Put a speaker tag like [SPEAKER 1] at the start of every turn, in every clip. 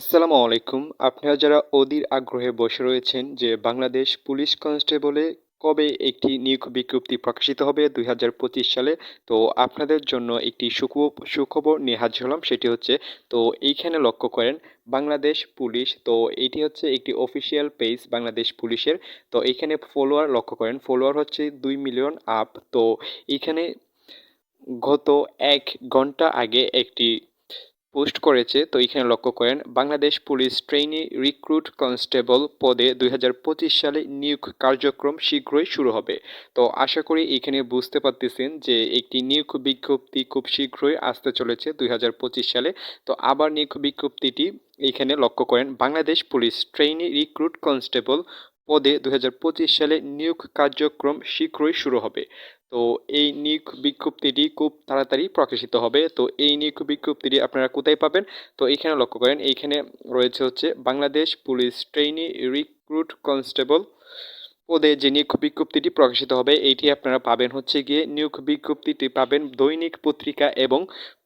[SPEAKER 1] আসসালামু আলাইকুম। আপনারা যারা অধীর আগ্রহে বসে রয়েছেন যে বাংলাদেশ পুলিশ কনস্টেবলে কবে একটি নিয়োগ বিজ্ঞপ্তি প্রকাশিত হবে দুই হাজার পঁচিশ সালে, তো আপনাদের জন্য একটি সুখব, সুখবর নিয়ে হাজির হলাম, সেটি হচ্ছে, তো এইখানে লক্ষ্য করেন, বাংলাদেশ পুলিশ, তো এটি হচ্ছে একটি অফিসিয়াল পেজ বাংলাদেশ পুলিশের, তো এখানে ফলোয়ার লক্ষ্য করেন, ফলোয়ার হচ্ছে দুই মিলিয়ন আপ, তো এইখানে গত এক ঘণ্টা আগে একটি পোস্ট করেছে, তো এখানে লক্ষ্য করেন, Bangladesh police trainee recruit constable পদে দুই হাজার পঁচিশ সালে নিয়োগ কার্যক্রম শীঘ্রই শুরু হবে। তো আশা করি এখানে বুঝতে পারতেছেন যে একটি নিয়োগ বিজ্ঞপ্তি খুব শীঘ্রই আসতে চলেছে দুই হাজার পঁচিশ সালে। তো আবার নিয়োগ বিজ্ঞপ্তিটি এখানে লক্ষ্য করেন, Bangladesh police trainee recruit constable পদে দুই হাজার পঁচিশ সালে নিয়োগ কার্যক্রম শীঘ্রই শুরু হবে। তো এই নিয়োগ বিজ্ঞপ্তিটি খুব তাড়াতাড়ি প্রকাশিত হবে। তো এই নিয়োগ বিজ্ঞপ্তিটি আপনারা কোথায় পাবেন? তো এইখানে লক্ষ্য করেন, এইখানে রয়েছে হচ্ছে Bangladesh police trainee recruit constable পদে যে নিয়োগ বিজ্ঞপ্তিটি প্রকাশিত হবে, এইটি আপনারা পাবেন হচ্ছে গিয়ে নিয়োগ বিজ্ঞপ্তিটি পাবেন দৈনিক পত্রিকা এবং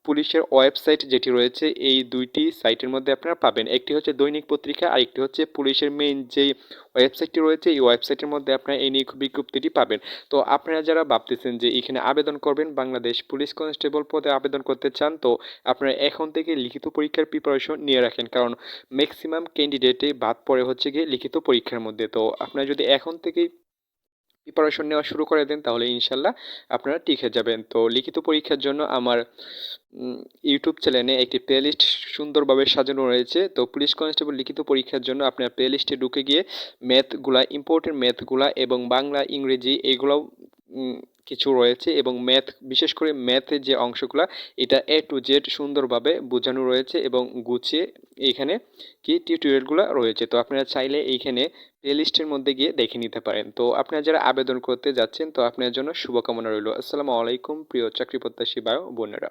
[SPEAKER 1] পুলিশের ওয়েবসাইট যেটি রয়েছে, এই দুইটি সাইটের মধ্যে আপনারা পাবেন। একটি হচ্ছে দৈনিক পত্রিকা আর একটি হচ্ছে পুলিশের মেইন যেই ওয়েবসাইটটি রয়েছে, এই ওয়েবসাইটের মধ্যে আপনারা এই নিয়োগ বিজ্ঞপ্তিটি পাবেন। তো আপনারা যারা ভাবতেছেন যে এখানে আবেদন করবেন, বাংলাদেশ পুলিশ কনস্টেবল পদে আবেদন করতে চান, তো আপনারা এখন থেকে লিখিত পরীক্ষার প্রিপারেশন নিয়ে রাখেন। কারণ ম্যাক্সিমাম ক্যান্ডিডেটে বাদ পড়ে হচ্ছে গিয়ে লিখিত পরীক্ষার মধ্যে। তো আপনারা যদি এখন থেকেই প্রিপারেশন নেওয়া শুরু করে দেন, তাহলে ইনশাল্লাহ আপনারা টিকে যাবেন। তো লিখিত পরীক্ষার জন্য আমার ইউটিউব চ্যানেলে একটি প্লেলিস্ট সুন্দরভাবে সাজানো রয়েছে। তো পুলিশ কনস্টেবল লিখিত পরীক্ষার জন্য আপনার প্লেলিস্টে ঢুকে গিয়ে ম্যাথগুলা ইম্পর্টেন্ট ম্যাথগুলা এবং বাংলা, ইংরেজি এগুলোও কিছু রয়েছে এবং ম্যাথ বিশেষ করে ম্যাথের যে অংশগুলো, এটা এ টু জেড সুন্দরভাবে বোঝানো রয়েছে এবং গুছিয়ে এইখানে কি টিউটোরিয়ালগুলো রয়েছে। তো আপনারা চাইলে এইখানে প্লেলিস্টের মধ্যে গিয়ে দেখে নিতে পারেন। তো আপনারা যারা আবেদন করতে যাচ্ছেন, তো আপনার জন্য শুভকামনা রইল। আসসালামু আলাইকুম, প্রিয় চাকরি প্রত্যাশী বায়ু বোনেরা।